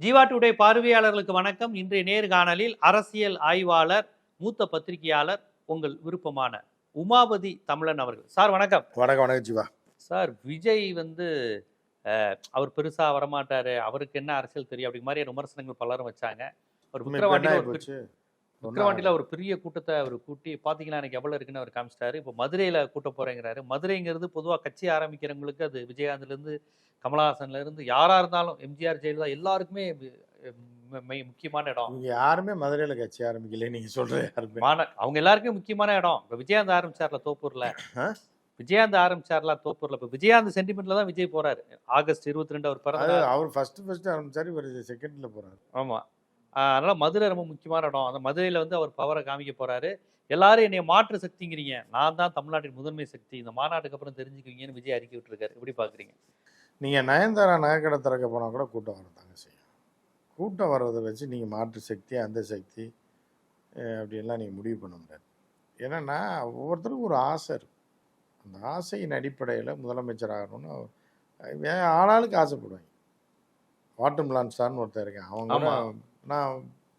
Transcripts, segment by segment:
Jeeva today பார்வையாளர்களுக்கு வணக்கம். இன்றைய நேர்காணலில் அரசியல் ஆய்வாளர் மூத்த பத்திரிகையாளர் உங்கள் விருப்பமான உமாபதி தமிழன் அவர்கள். சார் வணக்கம். வணக்கம் வணக்கம் ஜீவா. சார் விஜய் வந்து அஹ், அவர் பெருசா வரமாட்டாரு. அவருக்கு என்ன அரசியல் தெரியும்? அப்படி மாதிரி விமர்சனங்கள் பலரும் வச்சாங்க. அவர் ஆகி ஒரு பெரிய கூட்டத்தை அவர் கூட்டி பாத்தீங்கன்னா எனக்கு எவ்வளவு இருக்குன்னு அவர் காமிச்சிட்டாரு. இப்போ மதுரையில கூட்ட போறேங்கிறாரு. மதுரைங்கிறது பொதுவா கட்சி ஆரம்பிக்கிறவங்களுக்கு அது விஜயகாந்த்ல இருந்து கமலஹாசன்ல இருந்து யாரா இருந்தாலும் எம்ஜிஆர் ஜெயலலிதா எல்லாருக்குமே முக்கியமான இடம். இங்க யாருமே மதுரையில கட்சி ஆரம்பிக்கல நீங்க சொல்ற யாருமே அவங்க எல்லாருக்குமே முக்கியமான இடம். இப்ப விஜயகாந்த் ஆரம்பிச்சார்ல தோப்பூர்ல? விஜயகாந்த் ஆரம்பிச்சார்ல தோப்பூர்ல. இப்ப விஜயகாந்த் சென்டிமெண்ட்ல தான் விஜய் போறாரு. ஆகஸ்ட் இருபத்தி ரெண்டு அவர் அது பிறந்த அவர் ஃபர்ஸ்ட் ஃபர்ஸ்ட் ஆரம்பிச்சாரு இவர் செகண்ட்ல போறாரு. ஆமா. அதனால மதுரை ரொம்ப முக்கியமான இடம். அந்த மதுரையில வந்து அவர் பவரை காமிக்க போறாரு. எல்லாரும் என்னைய மாற்று சக்திங்கிறீங்க. நான் தான் தமிழ்நாட்டின் முதன்மை சக்தி. இந்த மாநாட்டுக்கு அப்புறம் தெரிஞ்சுக்குவீங்கன்னு விஜய் அறிக்கை விட்டுருக்காரு. எப்படி பாக்குறீங்க? நீங்க நயன்தாரா நகைக்கடை திறக்க போனா கூட கூட்டம் வரதாங்க செய்யும். கூட்டம் வர்றதை வச்சு நீங்க மாற்று சக்தி அந்த சக்தி அஹ் அப்படியெல்லாம் நீங்க முடிவு பண்ண முடியாது. ஏன்னா ஒவ்வொருத்தருக்கும் ஒரு ஆசை இருக்கும் அந்த ஆசையின் அடிப்படையில் முதலமைச்சர் ஆகணும்னு ஆளாளுக்கு ஆசைப்படுவாங்க. வாட்டர் மிலான் ஸ்டார்னு ஒருத்தர் இருக்கேன். அவங்க. நான்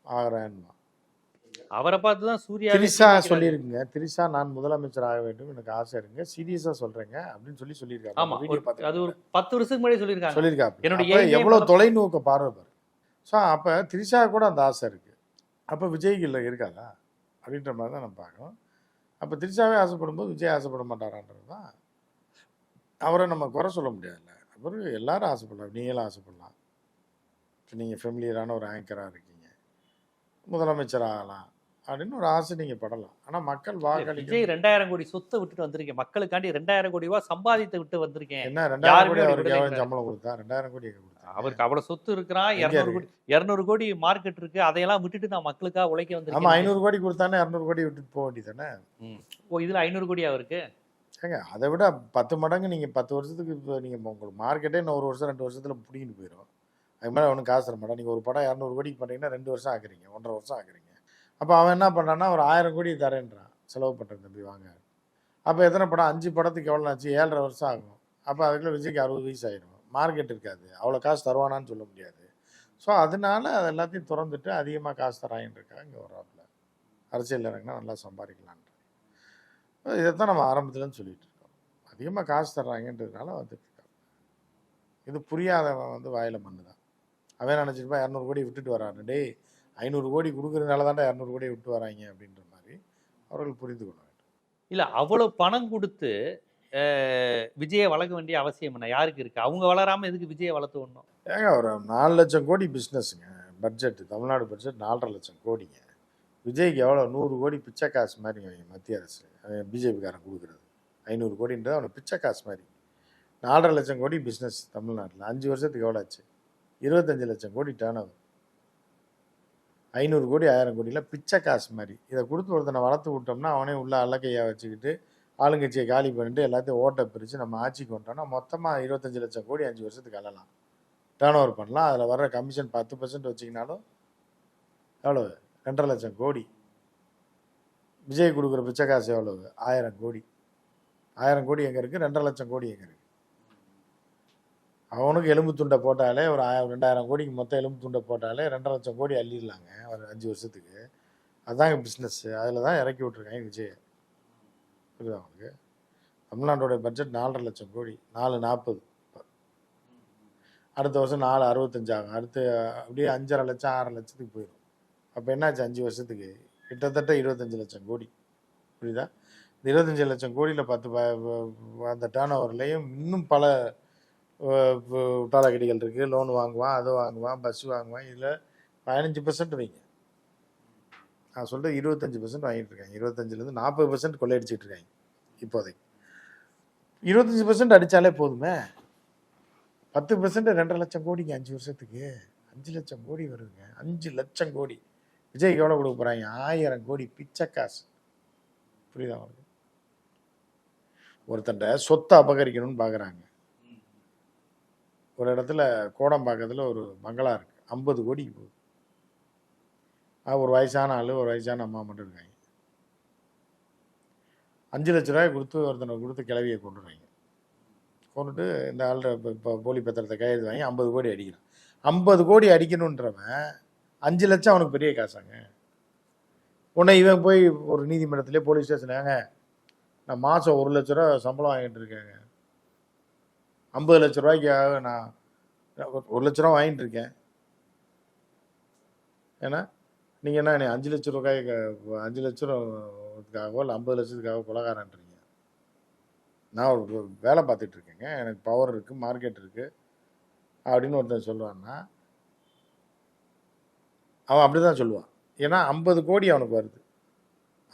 ஆகிறேன்னு அவரை பார்த்து தான் சூர்யா திரிசா சொல்லியிருக்குங்க. திரிசா நான் முதலமைச்சர் ஆக வேண்டும். எனக்கு ஆசை இருக்குங்க சீரியஸா சொல்றேங்க அப்படின்னு சொல்லி சொல்லியிருக்காரு. ஆமா அது ஒரு பத்து வருஷத்துக்கு முன்னாடி சொல்லியிருக்காங்க. சொல்லியிருக்காரு. என்னுடைய எவ்வளவு தொலைநோக்க பார்வை பாரு. ஸோ அப்ப திரிஷா கூட அந்த ஆசை இருக்கு. அப்ப விஜய்க்கு இல்லை இருக்காதா? அப்படின்ற மாதிரி தான் நம்ம பார்க்கணும். அப்ப திரிஷாவே ஆசைப்படும் போது விஜய் ஆசைப்பட மாட்டாரான்றது தான். அவரை நம்ம குறை சொல்ல முடியாதுல்ல. அப்புறம் எல்லாரும் ஆசைப்படலாம். நீங்களும் ஆசைப்படலாம். இப்போ நீங்கள் ஃபெமிலியரான ஒரு ஆங்கராக இருக்கீங்க. முதலமைச்சர் ஆகலாம் அப்படின்னு ஒரு ஆசை நீங்கள் படலாம். ஆனால் மக்கள் வாக்களிக்க ரெண்டாயிரம் கோடி சொத்தை விட்டுட்டு வந்திருக்கேன் மக்களுக்காண்டி ரெண்டாயிரம் கோடி ரூபாய் சம்பாதித்து விட்டு வந்திருக்கேன் என்ன ரெண்டாயிரம் கோடி அவருக்கு எவ்வளவு சம்பளம் கொடுத்தா? ரெண்டாயிரம் கோடி கொடுத்தா அவருக்கு அவ்வளவு சொத்து இருக்கிறான் இருநூறு? கோடி இருநூறு கோடி மார்க்கெட் இருக்கு. அதையெல்லாம் விட்டுட்டு நான் மக்களுக்காக உழைக்க வந்திருக்கேன் ஐநூறு கோடி கொடுத்தானே இரநூறு கோடி விட்டுட்டு போக வேண்டியதானே ஓ இதுல ஐநூறு கோடி அவருக்கு? ஏங்க அதை விட பத்து மடங்கு நீங்கள் பத்து வருஷத்துக்கு இப்போ நீங்கள் உங்களுக்கு மார்க்கெட்டே இன்னும் ஒரு வருஷம் ரெண்டு வருஷத்தில் பிடிங்கிட்டு போயிடும் அது மேலே அவனுக்கு காசு தர மாட்டான் நீங்கள் ஒரு படம் இரநூறு கோடிக்கு பண்ணுறீங்கன்னா ரெண்டு வருஷம் ஆக்குறீங்க. ஒன்றரை வருஷம் ஆக்குறீங்க. அப்போ அவன் என்ன பண்ணுறான்னா ஒரு ஆயிரம் கோடி தரேன்றான் செலவு பண்ணுறேன் தம்பி வாங்க அப்போ எத்தனை படம்? அஞ்சு படத்துக்கு எவ்வளோ ஆச்சு? ஏழரை வருஷம் ஆகும். அப்போ அதுக்குள்ளே விஜய்க்கு அறுபது வயசு ஆயிடும் மார்க்கெட் இருக்காது. அவ்வளோ காசு தருவானான்னு சொல்ல முடியாது. ஸோ அதனால அது எல்லாத்தையும் திறந்துட்டு அதிகமாக காசு தராங்கன்னு இருக்கா இங்கே வராப்புல அரசியல் இறங்கினா நல்லா சம்பாதிக்கலான்ற இதைத்தான் நம்ம ஆரம்பத்துலன்னு சொல்லிட்டு இருக்கோம். அதிகமாக காசு தர்றாங்கன்றதுனால வந்துட்டு இருக்காங்க இது புரியாதவன் வந்து வாயில மண்ணு தான் அவன் நினச்சிருப்பா இரநூறு கோடி விட்டுட்டு வரான்னு டேய் ஐநூறு கோடி கொடுக்குறதுனால தான்டா இரநூறு கோடி விட்டு வராங்க அப்படின்ற மாதிரி அவர்கள் புரிந்து கொள்ள வேண்டும். இல்ல அவ்வளவு பணம் கொடுத்து விஜயை வளர்க்க வேண்டிய அவசியம் என்ன? யாருக்கு இருக்கு? அவங்க வளராம எதுக்கு விஜயை வளர்த்து விடணும் ஏங்க ஒரு நாலு லட்சம் கோடி பிஸ்னஸ்ங்க பட்ஜெட் தமிழ்நாடு பட்ஜெட் நாலரை லட்சம் கோடிங்க. விஜய்க்கு எவ்வளோ? நூறு கோடி பிச்சை காசு அவங்க மத்திய அரசு. பிஜேபிக்காரன் கொடுக்குறது. ஐநூறு கோடின்றது அவனுக்கு பிச்சை காசு மாதிரி. நாலரை லட்சம் கோடி பிஸ்னஸ் தமிழ்நாட்டில். அஞ்சு வருஷத்துக்கு எவ்வளோ ஆச்சு? இருபத்தஞ்சு லட்சம் கோடி டேர்ன் ஓவர் ஐநூறு கோடி ஆயிரம் கோடியில் பிச்சை காசு மாதிரி. இதை கொடுத்து ஒருத்தனை வளர்த்து விட்டோம்னா அவனே உள்ள அல்லக்கையா வச்சுக்கிட்டு ஆளுங்கட்சியை காலி பண்ணிட்டு எல்லாத்தையும் ஓட்டை பிரித்து நம்ம ஆட்சிக்கு வந்துட்டோம்னா மொத்தமாக இருபத்தஞ்சு லட்சம் கோடி அஞ்சு வருஷத்துக்கு அழலாம். டேர்ன் ஓவர் பண்ணலாம். அதில் வர்ற கமிஷன் பத்து பர்சன்ட் வச்சிங்கனாலும் எவ்வளோ ரெண்டரை லட்சம் கோடி. விஜய் கொடுக்குற பிச்சை காசு எவ்வளவு? ஆயிரம் கோடி. ஆயிரம் கோடி எங்கே இருக்குது ரெண்டரை லட்சம் கோடி எங்கே இருக்குது அவனுக்கு எலும்பு துண்டை போட்டாலே ஒரு ஆயிரம் ரெண்டாயிரம் கோடிக்கு மொத்தம் எலும்பு துண்டை போட்டாலே ரெண்டரை லட்சம் கோடி அள்ளிடலாங்க ஒரு அஞ்சு வருஷத்துக்கு. அதுதான் பிஸ்னஸ்ஸு அதில் தான் இறக்கி விட்ருக்காங்க விஜய். புரியுதா அவனுக்கு தமிழ்நாட்டோட பட்ஜெட் நாலரை லட்சம் கோடி நாலு நாற்பது அடுத்த வருஷம் நாலு அறுபத்தஞ்சு ஆகும். அடுத்து அப்படியே அஞ்சரை லட்சம் ஆறரை லட்சத்துக்கு போயிடும். அப்போ என்னாச்சு அஞ்சு வருஷத்துக்கு? கிட்டத்தட்ட இருபத்தஞ்சு லட்சம் கோடி. புரியுதா? இந்த இருபத்தஞ்சு லட்சம் கோடியில் பத்து ப- அந்த டேர்ன் ஓவர்லேயும் இன்னும் பல உட்டாளக்கடிகள் இருக்குது லோன் வாங்குவான் அதை வாங்குவான் பஸ் வாங்குவான் இதில் பதினஞ்சு பர்சன்ட் வைங்க. நான் சொல்கிறது இருபத்தஞ்சு பர்சன்ட் வாங்கிட்டு இருக்காங்க இருபத்தஞ்சிலேருந்து நாற்பது பர்சன்ட் கொள்ளையடிச்சிட்டு இருக்காங்க இப்போதைக்கு. இருபத்தஞ்சி பர்சன்ட் அடித்தாலே போதுமே. பத்து பர்சன்ட் ரெண்டரை லட்சம் கோடிங்க அஞ்சு வருஷத்துக்கு. அஞ்சு லட்சம் கோடி வருதுங்க. அஞ்சு லட்சம் கோடி. விஜய்க்கு எவ்வளோ கொடுக்க போகிறாங்க ஆயிரம் கோடி பிச்சை காசு. புரியுதா அவங்களுக்கு ஒருத்தன்ட்ட சொத்தை அபகரிக்கணும்னு பார்க்குறாங்க ஒரு இடத்துல கோடம்பாக்கத்தில் ஒரு பங்களா இருக்குது ஐம்பது கோடிக்கு போகுது. அது ஒரு வயசான ஆள் ஒரு வயசான அம்மா மட்டும் இருக்காங்க. அஞ்சு லட்ச ரூபாய் கொடுத்து ஒருத்தனை கொடுத்து கிளவியை கொண்டுடுறாங்க கொண்டுட்டு இந்த ஆள் இப்போ இப்போ போலி பத்திரத்தை கையெழுத்து வாங்கி ஐம்பது கோடி அடிக்கிறான். ஐம்பது கோடி அடிக்கணுன்றவன் அஞ்சு லட்சம் அவனுக்கு பெரிய காசாங்க. உன்னை இவன் போய் ஒரு நீதிமன்றத்திலே போலீஸ் ஸ்டேஷன் நான் மாதம் ஒரு லட்ச ரூபா சம்பளம் வாங்கிட்டு இருக்கேங்க. ஐம்பது லட்ச ரூபாய்க்காக நான் ஒரு லட்ச ரூபா வாங்கிட்டு இருக்கேன். ஏன்னா நீங்கள் என்ன நீ அஞ்சு லட்ச ரூபாய்க்கு அஞ்சு லட்சத்துக்காகவோ இல்லை ஐம்பது லட்சத்துக்காக கொலகாரன்றீங்க. நான் ஒரு வேலை பார்த்துட்டு இருக்கேங்க. எனக்கு பவர் இருக்குது மார்க்கெட் இருக்குது அப்படின்னு ஒருத்தன் சொல்லுவான்னா அவன் அப்படி தான் சொல்லுவான். ஏன்னா ஐம்பது கோடி அவனுக்கு வருது.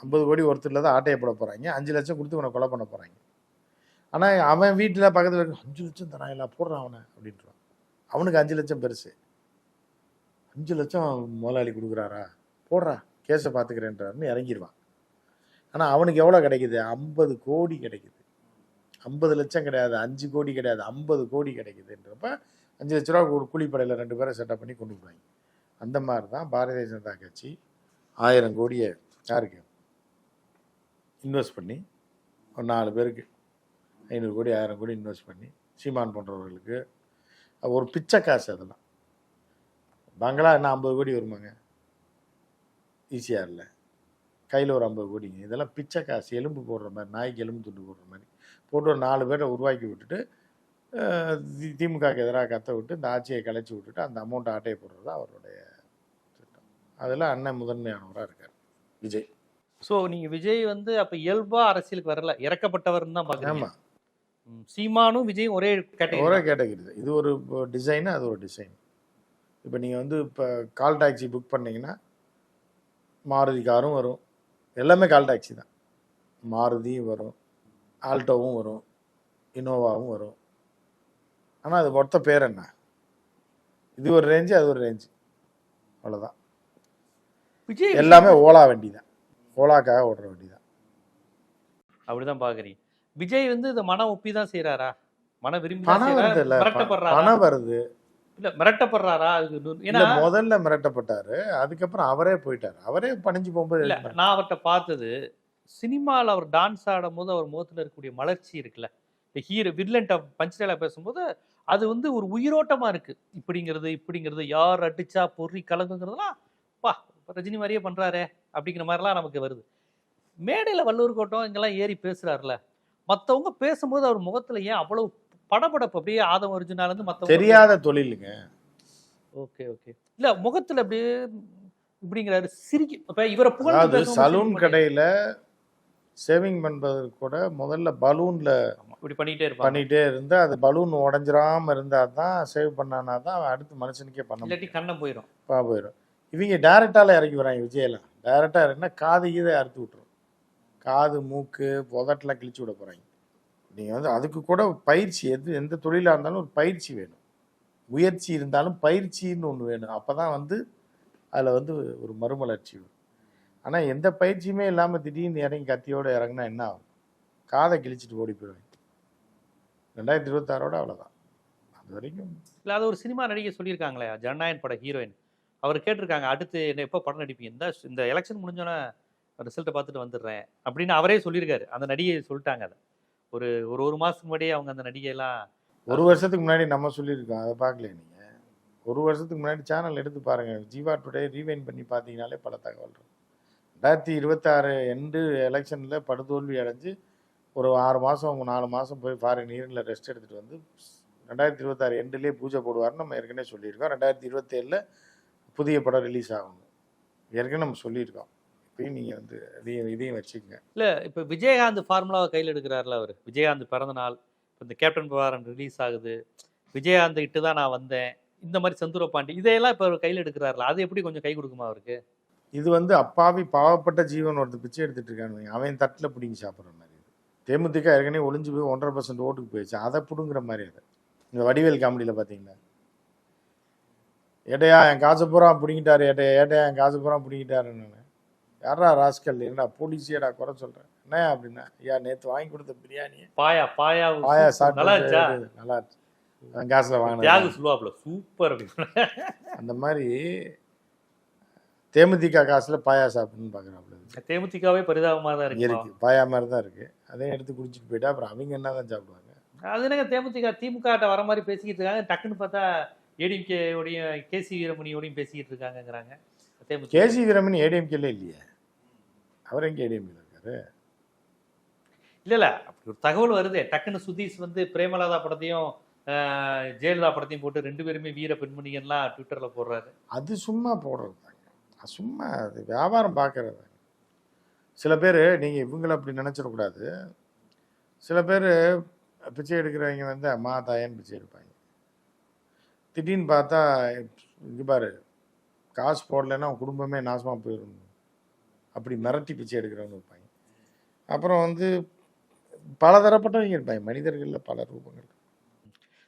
ஐம்பது கோடி ஒருத்தரில் தான் ஆட்டையை போட போகிறாங்க அஞ்சு லட்சம் கொடுத்து உனக்கு கொலை பண்ண போகிறாங்க ஆனால் அவன் வீட்டில் பக்கத்தில் இருக்க அஞ்சு லட்சம் தரான் இல்லை போடுறான் அவனை அப்படின்றான். அவனுக்கு அஞ்சு லட்சம் பெருசு. அஞ்சு லட்சம் முதலாளி கொடுக்குறாரா போடுறா கேஸை பார்த்துக்கிறேன்றாருன்னு இறங்கிடுவான் ஆனால் அவனுக்கு எவ்வளோ கிடைக்குது? ஐம்பது கோடி கிடைக்குது. ஐம்பது லட்சம் கிடையாது அஞ்சு கோடி கிடையாது ஐம்பது கோடி கிடைக்குதுன்றப்ப அஞ்சு லட்ச ரூபா ஒரு கூலிப்படையில் ரெண்டு பேரை செட்டப் பண்ணி கொண்டு போவாங்க அந்த மாதிரி தான் பாரதிய ஜனதா கட்சி ஆயிரம் கோடியை யாருக்கு? இன்வெஸ்ட் பண்ணி ஒரு நாலு பேருக்கு ஐநூறு கோடி ஆயிரம் கோடி இன்வெஸ்ட் பண்ணி சீமான் போன்றவர்களுக்கு ஒரு பிச்சை காசு அதெல்லாம். பங்களா என்ன ஐம்பது கோடி வருமாங்க? ஈஸியாக கையில் ஒரு ஐம்பது கோடிங்க. இதெல்லாம் பிச்சை காசு. எலும்பு போடுற மாதிரி நாய்க்கு எலும்பு துண்டு போடுற மாதிரி. போட்டு ஒரு நாலு பேரை உருவாக்கி விட்டுட்டு திமுகவுக்கு எதிராக கத்த விட்டு இந்த ஆட்சியை கலைச்சி விட்டுட்டு அந்த அமௌண்ட்டை ஆட்டையை போடுறது அவருடைய திட்டம். அதில் அண்ணன் முதன்மையானவராக இருக்கார் விஜய். ஸோ நீங்க விஜய் வந்து அப்ப இயல்பா அரசியலுக்கு வரல. இறக்கப்பட்டவர்னு தான் பாக்குறீங்க ஆமாம் சீமானும் விஜயும் ஒரே ஒரே கேட்டகரி கேட்டகரி இது ஒரு டிசைனு அது ஒரு டிசைன் இப்போ நீங்கள் வந்து இப்போ கால் டாக்ஸி புக் பண்ணீங்கன்னா மாருதி காரும் வரும். எல்லாமே கால் டாக்ஸி தான். மாருதியும் வரும். ஆல்டோவும் வரும். இனோவாவும் வரும். ஆனால் அது மொத்த பேர் என்ன? இது ஒரு ரேஞ்சு அது ஒரு ரேஞ்சு அவ்வளோதான் விஜய் எல்லாமே ஓலா வண்டி தான் ஓலாக்காக ஓடுற வண்டி தான் அப்படிதான் பாக்குறீங்க. விஜய் வந்து இந்த மன ஒப்பி தான் செய்யறாரா மன விரும்பி பணம்? வருது இல்லை மிரட்டப்படுறாரா? பணம் வருது. இல்ல மிரட்டப்படுறாரா? அது நு- ஏன்னா முதல்ல மிரட்டப்பட்டாரு. அதுக்கப்புறம் அவரே போயிட்டாரு. அவரே பணிஞ்சு போகும்போது இல்ல நான் அவர்கிட்ட பார்த்தது சினிமாவில் அவர் டான்ஸ் ஆடும் போது அவர் முகத்துல இருக்கக்கூடிய மலர்ச்சி இருக்குல்ல. இந்த ஹீரோ வில்லன்ட்ட பஞ்ச் பேசும்போது அது வந்து ஒரு உயிரோட்டமா இருக்கு. இப்படிங்கிறது இப்படிங்கிறது யார் அடிச்சா பொறி கலங்குங்கிறதுலாம் பா ரஜினி மாதிரியே பண்றாரே அப்படிங்கிற மாதிரிலாம் நமக்கு வருது. மேடையில வல்லூர் கோட்டம் இங்கெல்லாம் ஏறி பேசுறாருல மத்தவங்க பேசும்போது அவர் முகத்துல ஏன் அவ்வளவு படபடப்பு? அப்படியே ஆதம் ஒரிஜினால இருந்து மத்தவங்க தெரியாத தொழிலுங்க. Okay okay. இல்ல முகத்துல அப்படியே இப்படிங்கிறாரு. சிரிக்கி இப்ப இவரை பேசும்போது சலூன் கடையில சேவிங் பண்றதுக்கு கூட முதல்ல பலூன்ல இப்படி பண்ணிட்டே இருப்பாங்க. பண்ணிட்டே இருந்து அது பலூன் உடஞ்சிராம இருந்தா தான் சேவ் பண்ணானா தான் அடுத்து மனுஷனுக்கே பண்ண இல்லாட்டி கண்ணம் போயிடும் பா போயிடும் இவங்க டேரக்டால இறக்கி வராங்க விஜயெல்லாம் டேரக்டா இறங்கினா காது கீதை அறுத்து விட்டுரும். காது மூக்கு புதட்டெலாம் கிழிச்சு விட போகிறாங்க நீங்கள் வந்து அதுக்கு கூட பயிற்சி எது எந்த தொழிலாக இருந்தாலும் ஒரு பயிற்சி வேணும். முயற்சி இருந்தாலும் பயிற்சின்னு ஒன்று வேணும். அப்போ தான் வந்து அதில் வந்து ஒரு மறுமலர்ச்சி வரும். ஆனால் எந்த பயிற்சியுமே இல்லாமல் திடீர்னு இறங்கி கத்தியோடு இறங்குனா என்ன ஆகும்? காதை கிழிச்சிட்டு ஓடி போயிடுவாங்க ரெண்டாயிரத்தி இருபத்தாறோட அவ்வளோதான் அது வரைக்கும் இல்லை அது ஒரு சினிமா நடிகை சொல்லியிருக்காங்களே ஜனநாயகன் பட ஹீரோயின். அவர் கேட்டிருக்காங்க அடுத்து என்ன எப்போ படம் நடிப்பீங்க? இந்த இந்த எலெக்ஷன் முடிஞ்சோன்னே ரிசல்ட்டை பார்த்துட்டு வந்துடுறேன். அப்படின்னு அவரே சொல்லியிருக்காரு. அந்த நடிகை சொல்லிட்டாங்க அதை. ஒரு ஒரு ஒரு மாதத்துக்கு முன்னாடியே அவங்க அந்த நடிகையெல்லாம் ஒரு வருஷத்துக்கு முன்னாடி நம்ம சொல்லியிருக்கோம். அதை பார்க்கல நீங்கள் ஒரு வருஷத்துக்கு முன்னாடி சேனல் எடுத்து பாருங்கள் ஜீவா டுடே ரீவைன் பண்ணி பார்த்தீங்கனாலே பல தகவல் ரெண்டாயிரத்தி இருபத்தாறு எண்டு எலெக்ஷனில் படுதோல்வி அடைஞ்சு ஒரு ஆறு மாதம் நாலு மாதம் போய் ஃபாரின் ஈரனில் ரெஸ்ட் எடுத்துகிட்டு வந்து ரெண்டாயிரத்தி இருபத்தாறு எண்டுலேயே பூஜை போடுவார்னு நம்ம ஏற்கனவே சொல்லியிருக்கோம். ரெண்டாயிரத்தி இருபத்தேழில் புதிய படம் ரிலீஸ் ஆகணும். ஏற்கனவே நம்ம சொல்லியிருக்கோம். இப்பயும் நீங்கள் வந்து இதையும் இதையும் வச்சுக்கோங்க. இல்ல இப்ப விஜயகாந்த் ஃபார்முலாவை கையில் எடுக்கிறாருல அவர். விஜயகாந்த் பிறந்த நாள் இப்ப இந்த கேப்டன் பவாரன் ரிலீஸ் ஆகுது. விஜயகாந்த் இட்டு தான் நான் வந்தேன். இந்த மாதிரி செந்தூர பாண்டி இதையெல்லாம் இப்ப அவர் கையில் எடுக்கிறாருல அது எப்படி கொஞ்சம் கை கொடுக்குமா அவருக்கு? இது வந்து அப்பாவி பாவப்பட்ட ஜீவன் ஒருத்தர் பிச்சை எடுத்துட்டு இருக்கான்னு வைங்க. அவன் தட்டில் பிடிங்கி சாப்பிட்ற மாதிரி தேமுதிக ஏற்கனவே ஒளிஞ்சு போய் ஒன்றரை பர்சன்ட் ஓட்டுக்கு போயிடுச்சு. அதை பிடுங்குற மாதிரி அது. இந்த வடிவேல் காமெடியில் பார்த்தீங்களா ஏட்டையா என் காசு பூரா பிடிங்கிட்டாரு ஏட்டையா ஏட்டையா என் காசு பூரா பிடிங்கிட்டாருன்னு. நான் யாரா ராஸ்கல்? என்னடா போலீஸியடா குறை சொல்கிறேன் என்ன அப்படின்னா ஐயா நேற்று வாங்கி கொடுத்த பிரியாணி. பாயா பாயா பாயா சாப்பிட்டு நல்லா காசில் வாங்கினது. தியாகு சொல்லுவாப்ல சூப்பர் அந்த மாதிரி தேமுதிக காசில் பாயா சாப்பிடணும்னு பார்க்குறாப்புல தேமுதிகவே பரிதாபமா தான் இருக்கு இருக்கு. பாயா மாதிரி தான் இருக்கு. அதையும் எடுத்து குடிச்சிட்டு போயிட்டா அப்புறம் அவங்க என்ன தான் சாப்பிடுவாங்க? அது என்னங்க தேமுதிக திமுக வர மாதிரி பேசிக்கிட்டு இருக்காங்க. டக்குன்னு பார்த்தா ஏடிஎம்கேயோடையும் கேசி வீரமணியோடையும் பேசிக்கிட்டு இருக்காங்கங்கிறாங்க. கேசி வீரமணி ஏடிஎம்கேல இல்லையே. அவர் எங்கே ஏடிஎம்கேல இருக்காரு? இல்ல இல்ல அப்படி ஒரு தகவல் வருதே. டக்குன்னு சுதீஷ் வந்து பிரேமலதா படத்தையும் ஜெயலலிதா படத்தையும் போட்டு ரெண்டு பேருமே வீர பெண்மணிகள்லாம் ட்விட்டர்ல போடுறாரு. அது சும்மா போடுறது தாங்க அது சும்மா அது வியாபாரம் பார்க்கறது சில பேர் நீங்கள் இவங்கள அப்படி நினச்சிடக்கூடாது. சில பேர் பிச்சை எடுக்கிறவங்க வந்து அம்மா தாயன்னு பிச்சை எடுப்பாங்க. திடீர்னு பார்த்தா இங்கே பாரு காசு போடலைன்னா குடும்பமே நாசமாக போயிடும் அப்படி மிரட்டி பிச்சை எடுக்கிறவங்க இருப்பாங்க அப்புறம் வந்து பலதரப்பட்டவங்க இருப்பாங்க. மனிதர்களில் பல ரூபங்கள்.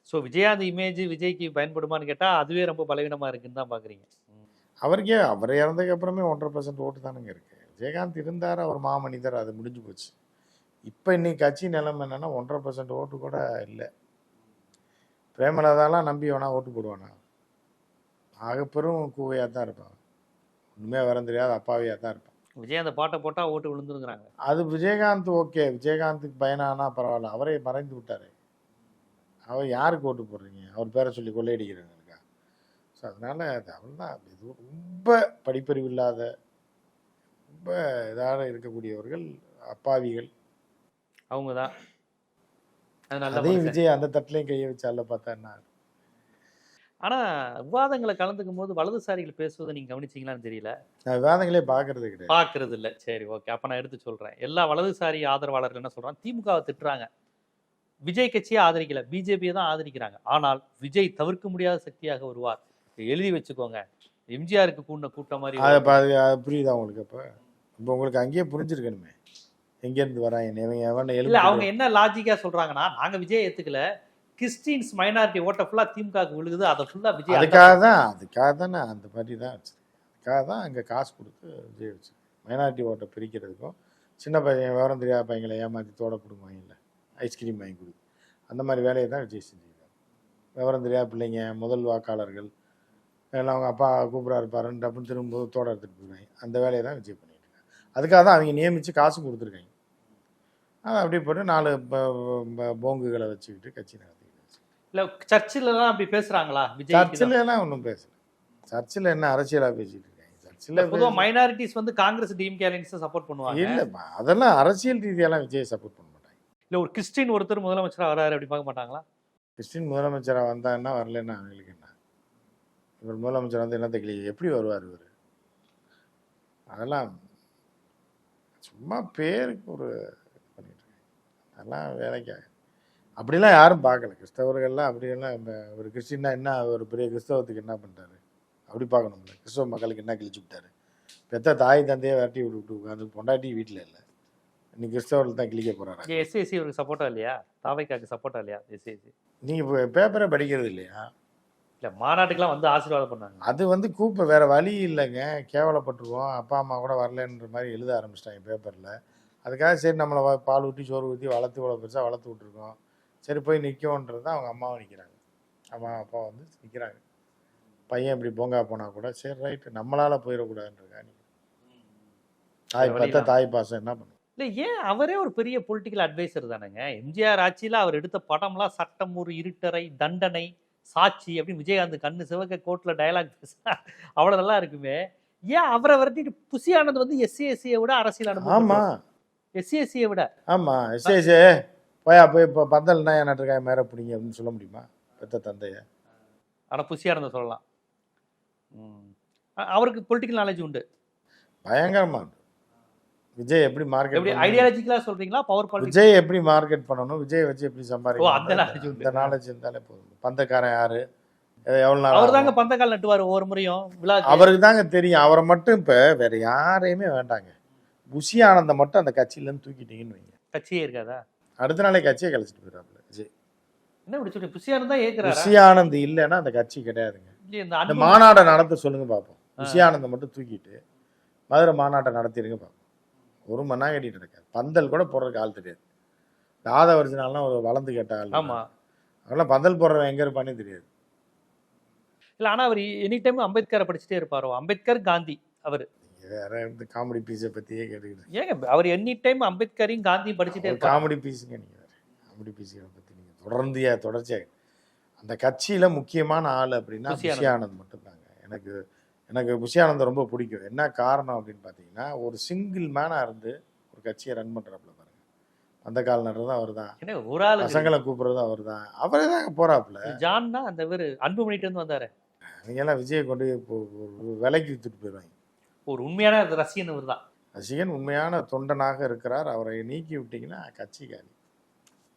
ஸோ விஜயாந்த் இமேஜ் விஜய்க்கு பயன்படுமான்னு கேட்டா அதுவே ரொம்ப பலவீனமா இருக்குன்னு தான் பாக்குறீங்க. அவருக்கே அவர் இறந்ததுக்கு அப்புறமே ஒன்றரை பர்சன்ட் ஓட்டு தானுங்க இருக்கு. விஜயகாந்த் இருந்தார் அவர் மாமனிதர் அது முடிஞ்சு போச்சு. இப்போ இன்னைக்கு கட்சி நிலைமை என்னன்னா ஒன்றரை பர்சன்ட் ஓட்டு கூட இல்லை. பிரேமலதாலாம் நம்பி வேணா ஓட்டு போடுவானா? ஆகப்பெரும் கூவையாக தான் இருப்பான். ஒன்றுமே வர தெரியாத அப்பாவியாக தான் இருப்பான். விஜய் அந்த பாட்டை போட்டா ஓட்டு விழுந்துருங்கிறாங்க. அது விஜயகாந்த் ஓகே விஜயகாந்துக்கு பயனானா பரவாயில்ல. அவரே மறைந்து விட்டாரு. அவர் யாருக்கு ஓட்டு போடுறீங்க? அவர் பேரை சொல்லி கொள்ளையடிக்கிறவங்களுக்கா ஸோ அதனால அது அவ்வளோதான் இது ரொம்ப படிப்பறிவு இல்லாத ரொம்ப இதாக இருக்கக்கூடியவர்கள் அப்பாவிகள். அவங்க தான் அதையும். விஜய் அந்த தட்டிலையும் கையை வச்சால பார்த்தா என்ன ஆனா விவாதங்களை கலந்துக்கும் போது வலதுசாரிகள் பேசுவதை நீங்க கவனிச்சீங்களான்னு தெரியல. நான் விவாதங்களே பார்க்கறது கிடையாது. பாக்குறது இல்ல சரி ஓகே. அப்ப நான் எடுத்து சொல்றேன். எல்லா வலதுசாரி ஆதரவாளர்கள் என்ன சொல்றாங்க? திமுகவை திட்டுறாங்க. விஜய் கட்சியை ஆதரிக்கல. பிஜேபியை தான் ஆதரிக்கிறாங்க. ஆனால் விஜய் தவிர்க்க முடியாத சக்தியாக வருவார். எழுதி வச்சுக்கோங்க. எம்ஜிஆருக்கு கூடின கூட்டம் மாதிரி புரியுதா உங்களுக்கு அப்போ? இப்போ உங்களுக்கு அங்கேயே புரிஞ்சிருக்கணுமே. எங்கேருந்து வராங்க? அவங்க என்ன லாஜிக்கா சொல்றாங்கன்னா நாங்க விஜய் ஏத்துக்கல. கிறிஸ்டின்ஸ் மைனாரிட்டி ஓட்ட ஃபுல்லா திமுகவுக்கு விழுகுது. அதை ஃபுல்லா விஜய் அதுக்காக தான் அதுக்காக தான் நான் அந்த மாதிரி தான் வச்சிருக்கேன் அதுக்காக தான் அங்கே காசு கொடுத்து விஜய் வச்சிருக்கேன் மைனாரிட்டி ஓட்டை பிரிக்கிறதுக்கும் சின்ன பையன் விவரம் தெரியாத பையங்களை ஏமாற்றி தோட பிடுங்குவாங்கல்ல ஐஸ்கிரீம் வாங்கி கொடு. அந்த மாதிரி வேலையை தான் விஜய் செஞ்சுருக்காரு விவரம் தெரியாத பிள்ளைங்க முதல் வாக்காளர்கள். எல்லாம் அவங்க அப்பா கூப்பிடாரு பாருன்னு டப்புன்னு திரும்பும்போது தோட எடுத்துகிட்டு போயிடுவாங்க அந்த வேலையை தான் விஜய் பண்ணிட்டு இருக்காங்க அதுக்காக தான் அவங்க நியமித்து காசு கொடுத்துருக்காங்க. அதை அப்படியே போட்டு நாலு போங்குகளை வச்சுக்கிட்டு கட்சி நடத்திக்கிட்டு இல்ல சர்ச்சில் எல்லாம் அப்படி பேசுறாங்களா? விஜய் சர்ச்சில் எல்லாம் ஒன்றும் பேசல. சர்ச்சில் என்ன அரசியலா பேசிட்டு இருக்காங்க சர்ச்சில் பொதுவா மைனாரிட்டிஸ் வந்து காங்கிரஸ் டிஎம்கே அலைன்ஸ் சப்போர்ட் பண்ணுவாங்க. இல்லைப்பா அதெல்லாம் அரசியல் ரீதியெல்லாம் விஜய் சப்போர்ட் பண்ண மாட்டாங்க. இல்ல ஒரு கிறிஸ்டின் ஒருத்தர் முதலமைச்சரா வராரு அப்படி பார்க்க மாட்டாங்களா? கிறிஸ்டின் முதலமைச்சராக வந்தான்னா வரலன்னா அவங்களுக்கு என்ன? இவர் முதலமைச்சர் வந்து என்னத்தை கிளி எப்படி வருவார் இவர்? அதெல்லாம் சும்மா பேருக்கு ஒரு பண்ணிட்டு அதெல்லாம் வேலைக்காக. அப்படிலாம் யாரும் பார்க்கல. கிறிஸ்தவர்கள்லாம் அப்படியெல்லாம் இந்த- ஒரு கிறிஸ்டின்னா என்ன ஒரு பெரிய கிறிஸ்தவத்துக்கு என்ன பண்ணிட்டாரு அப்படி பார்க்கணும்ல கிறிஸ்தவ மக்களுக்கு என்ன கிழிச்சு விட்டாரு? பெத்த தாய் தந்தையை விரட்டி விட்டு விட்டு உட்காந்து பொண்டாட்டி வீட்டில் இல்லை. இன்னைக்கு கிறிஸ்தவர்கள் தான் கிழிக்க போகிறாங்க எஸ்ஏசி அவருக்கு சப்போர்ட்டா இல்லையா? தாவைக்காக்கு சப்போர்ட்டா இல்லையா? எஸ்ஏசி. நீங்கள் பேப்பரை படிக்கிறது இல்லையா? இல்ல மாநாட்டுக்கெல்லாம் வந்து ஆசீர்வாதம் பண்ணாங்க. அது வந்து கூப்ப வேற வழி இல்லைங்க. கேவலப்பட்டுருவோம். அப்பா அம்மா கூட வரலன்ற மாதிரி எழுத ஆரம்பிச்சிட்டாங்க பேப்பரில் அதுக்காக சரி நம்மளை பால் ஊற்றி சோறு ஊற்றி வளர்த்து இவ்வளோ பெருசாக வளர்த்து விட்ருக்கோம் சரி போய் நிற்கோன்றது தான் அவங்க அம்மாவும் நிற்கிறாங்க அம்மா அப்பா வந்து நிற்கிறாங்க பையன் இப்படி போங்கா போனால் கூட சரி ரைட்டு நம்மளால் போயிடக்கூடாதுன்றக்கா தாய் வழி தாய் பாசம் என்ன பண்ணும்? இல்ல ஏன் அவரே ஒரு பெரிய பொலிட்டிக்கல் அட்வைசர் தானேங்க? எம்ஜிஆர் ஆட்சியில அவர் எடுத்த படம்லாம் சட்டம் ஒரு இருட்டறை தண்டனை சாட்சி அப்படின்னு விஜயகாந்த் கண்ணு சிவக்க கோர்ட்ல டயலாக் பேசினா அவ்வளவு நல்லா இருக்குமே. ஏன் அவரை விரட்டிட்டு புசி ஆனந்த் வந்து எஸ்சிஎஸ்சியை விட அரசியல் ஆமாம் எஸ்சிஎஸ்சியை விட. ஆமாம் எஸ்ஏசே போயா போய் இப்போ பந்தல் என்ன நட்டுருக்காய் மேலே பிடிங்க அப்படின்னு சொல்ல முடியுமா? பெத்த தந்தைய. ஆனா புசி ஆனந்த் சொல்லலாம். அவருக்கு பொலிட்டிக்கல் நாலேஜ் உண்டு. பயங்கரமா. விஜய் எப்படி மார்க்கெட் எப்படி ஐடியாலஜிக்கலா சொல்றீங்களா? பவர் பாலிட்டிக்ஸ் விஜய் எப்படி மார்க்கெட் பண்ணணும்? விஜய் வச்சு எப்படி சம்பாதிக்கணும்? அந்த உண்டு. இந்த நாலேஜ் இருந்தாலே போதும். பந்தக்காரன் யாரு? எவ்வளவு நாள் அவர் தாங்க? பந்தக்கால் நட்டுவார் ஒவ்வொரு முறையும். விழா அவருக்கு தாங்க தெரியும். அவரை மட்டும் இப்ப வேற யாரையுமே வேண்டாங்க. புஷி ஆனந்த மட்டும் அந்த கட்சியில இருந்து தூக்கிட்டீங்கன்னு வைங்க. கட்சியே இருக்காதா? அடுத்த நாளே கட்சியை கழிச்சிட்டு போயிடாப்ல விஜய் என்ன இப்படி சொல்லி புசி ஆனந்த் தான் ஏக்குறாரா? புஷி ஆனந்த் இல்லைன்னா அந்த கட்சி கிடையாதுங்க. இந்த மாநாட்டை நடத்த சொல்லுங்க பார்ப்போம் புஷி ஆனந்த மட்டும் தூக்கிட்டு மதுரை மாநாட்டை நடத்திடுங்க பார்ப்போம் ஒரு மணி நேரம் கட்டிட்டு இருக்காது பந்தல் கூட போடுறதுக்கு ஆள் தெரியாது. இந்த ஆதவர்ஜினாலாம் ஒரு வளர்ந்து கேட்ட ஆள் ஆமா. அதெல்லாம் பந்தல் போடுறவன் எங்க இருப்பானே தெரியாது. இல்ல ஆனா அவர் எனி டைம் அம்பேத்கரை படிச்சுட்டே இருப்பாரோ? அம்பேத்கர் காந்தி அவர். வேற இந்த காமெடி பீஸை பத்தியே கேட்டுக்கிட்டு ஏங்க அவர் எனி டைம் அம்பேத்கரையும் காந்தியும் படிச்சுட்டே காமெடி பீஸுங்க நீங்க வேற. காமெடி பீஸுகளை பத்தி நீங்க தொடர்ந்து தொடர்ச்சியாக அந்த கட்சியில முக்கியமான ஆள் அப்படின்னா புஷி ஆனந்த். புஷி ஆனந்த் மட்டும்தாங்க. எனக்கு எனக்கு புஷி ஆனந்த் ரொம்ப பிடிக்கும். என்ன காரணம் அப்படின்னு பார்த்தீங்கன்னா ஒரு சிங்கிள் மேனா இருந்து ஒரு கட்சியை ரன் பண்றாப்புல பாருங்க. அந்த கால் நடுறது அவர் தான் ஒரு ஆளு பசங்களை கூப்பிடுறது அவர் தான் அவரே தாங்க போறாப்புல. ஜான்னா அந்த இவர் அன்புமணிட்டு இருந்து வந்தாரு. நீங்க எல்லாம் விஜயை கொண்டு விலைக்கு வித்துட்டு போயிடுவாங்க ஒரு உண்மையான ரசிகன் இவர் தான். ரசிகன் உண்மையான தொண்டனாக இருக்கிறார். அவரை நீக்கி விட்டீங்கன்னா கட்சி காலி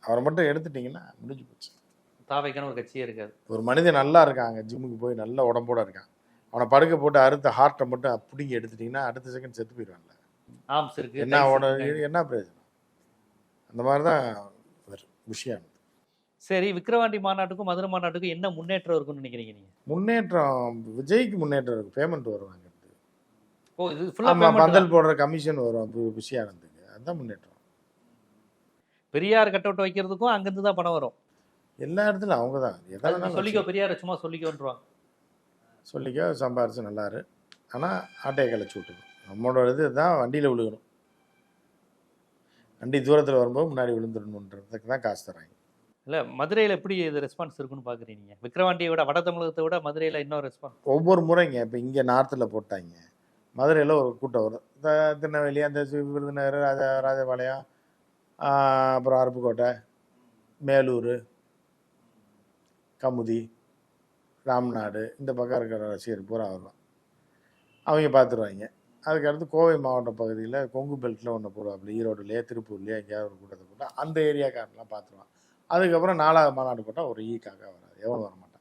அவரை மட்டும் எடுத்துட்டீங்கன்னா முடிஞ்சு போச்சு. தாவைக்கான ஒரு கட்சியே இருக்காது. ஒரு மனிதன் நல்லா இருக்காங்க. ஜிம்முக்கு போய் நல்ல உடம்போட இருக்கான். அவனை படுக்க போட்டு அறுத்த ஹார்ட்டை மட்டும் பிடிங்கி எடுத்துட்டீங்கன்னா அடுத்த செகண்ட் செத்து போயிடுவான்ல. ஆம்ஸ் இருக்கு என்ன. என்ன பிரயோஜனம்? அந்த மாதிரி தான் விஷயம். சரி விக்கிரவாண்டி மாநாட்டுக்கும் மதுரை மாநாட்டுக்கும் என்ன முன்னேற்றம் இருக்கும்னு நினைக்கிறீங்க நீங்க? முன்னேற்றம் விஜய்க்கு முன்னேற்றம் இருக்கு. பேமெண்ட் வருவாங்க. ஓ இது ஃபுல்லா ஆமா பந்தல் போடுற கமிஷன் வரும். பு- விஷயானந்துக்கு அதுதான் முன்னேற்றம். பெரியார் கட் அவுட் வைக்கிறதுக்கும் அங்கிருந்து தான் பணம் வரும். எல்லா இடத்துலயும் அவங்க தான். சொல்லிக்கோ பெரியார சும்மா சொல்லிக்கோன்றாங்க சொல்லிக்க சம்பாரிச்சு நல்லாரு. ஆனால் ஆட்டையை கழிச்சு விட்டுரும். நம்மளோட இது தான் வண்டியில் விழுகணும். வண்டி தூரத்தில் வரும்போது முன்னாடி விழுந்துடணுன்றதுக்கு தான் காசு தராங்க. இல்ல மதுரையில எப்படி இது ரெஸ்பான்ஸ் இருக்குன்னு பாக்குறீங்க? விக்கிரவாண்டியை விட வட தமிழகத்தை விட மதுரையில இன்னும் ரெஸ்பான்ஸ் ஒவ்வொரு முறைங்க. இப்போ இங்கே நார்த்தில் போட்டாங்க. மதுரையில் ஒரு கூட்டம் வரும். இந்த திருநெல்வேலி அந்த விருதுநகர் ராஜா ராஜபாளையம் அப்புறம் அருப்புக்கோட்டை மேலூர் கமுதி ராம்நாடு இந்த பக்கம் இருக்கிற ரசிகர் பூரா வரும் அவங்க பார்த்துருவாங்க அதுக்கடுத்து கோவை மாவட்ட பகுதியில் கொங்கு பெல்ட்டில் ஒன்று போடுவாப்புல ஈரோடுலேயே திருப்பூர்லேயே எங்கேயாவது ஒரு கூட்டத்தை போட்டால் அந்த ஏரியாக்காரெலாம் பார்த்துருவான் அதுக்கப்புறம் நாலாவது மாநாடு போட்டால் ஒரு ஈ காக்கா வராது. எவனும் வர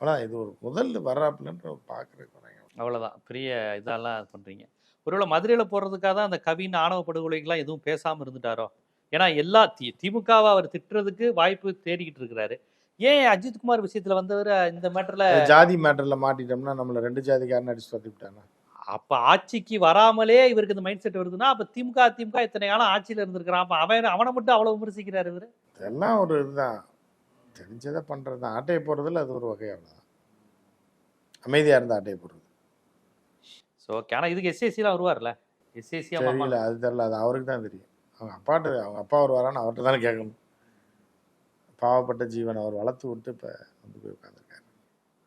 ஆனால் இது ஒரு முதல் வர்றாப்புலன்ற பார்க்குறதுக்கு வராங்க. அவ்வளவுதான். பெரிய இதெல்லாம் இது பண்றீங்க. ஒருவேளை மதுரையில போறதுக்காக தான் அந்த கவின் ஆணவ படுகொலைக்கெல்லாம் எதுவும் பேசாம இருந்துட்டாரோ? ஏன்னா எல்லா தி திமுகவை அவர் திட்டுறதுக்கு வாய்ப்பு தேடிக்கிட்டு இருக்கிறாரு. ஏன் அஜித் குமார் விஷயத்துல வந்தவர் இந்த மேட்டர்ல ஜாதி மேட்டரில் மாட்டிட்டோம்னா நம்மளை ரெண்டு ஜாதிக்காரன் அடிச்சு தட்டி விட்டானா? அப்ப ஆட்சிக்கு வராமலே இவருக்கு இந்த மைண்ட் செட் வருதுன்னா அப்ப திமுக திமுக இத்தனை காலம் ஆட்சியில இருந்திருக்கிறான்? அப்ப அவன் அவனை மட்டும் அவ்வளவு விமர்சிக்கிறாரு இவரு? இதெல்லாம் ஒரு இதுதான். தெரிஞ்சதை பண்ணுறது தான் ஆட்டையை போடுறதுல அது ஒரு வகை அவ்வளோதான் அமைதியாக இருந்தால் ஆட்டையை போடுறது. ஸோ ஓகே ஆனா இதுக்கு எஸ்எஸ்சிலாம் வருவார்ல? எஸ்எஸ்சி தெரியல அது தெரியல. அது அவருக்கு தான் தெரியும். அவங்க அப்பாட்ட அவங்க அப்பா வருவாரான்னு அவர்கிட்ட தானே கேட்கணும். பாவப்பட்ட ஜீவன் அவர் வளர்த்து விட்டு இப்போ வந்து போய் உட்காந்துருக்காரு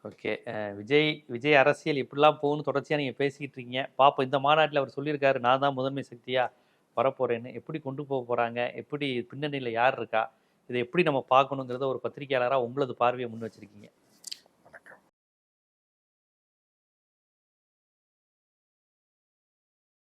ஓகே விஜய் விஜய் அரசியல் இப்படிலாம் போகணும்னு தொடர்ச்சியாக நீங்கள் பேசிக்கிட்டு இருக்கீங்க. பாப்போம் இந்த மாநாட்டில் அவர் சொல்லியிருக்காரு நான் தான் முதன்மை சக்தியாக வரப்போறேன்னு. எப்படி கொண்டு போக போகிறாங்க எப்படி பின்னணியில் யார் இருக்கா? இதை எப்படி நம்ம பார்க்கணுங்கிறத ஒரு பத்திரிகையாளராக உங்களது பார்வையை முன் வச்சிருக்கீங்க.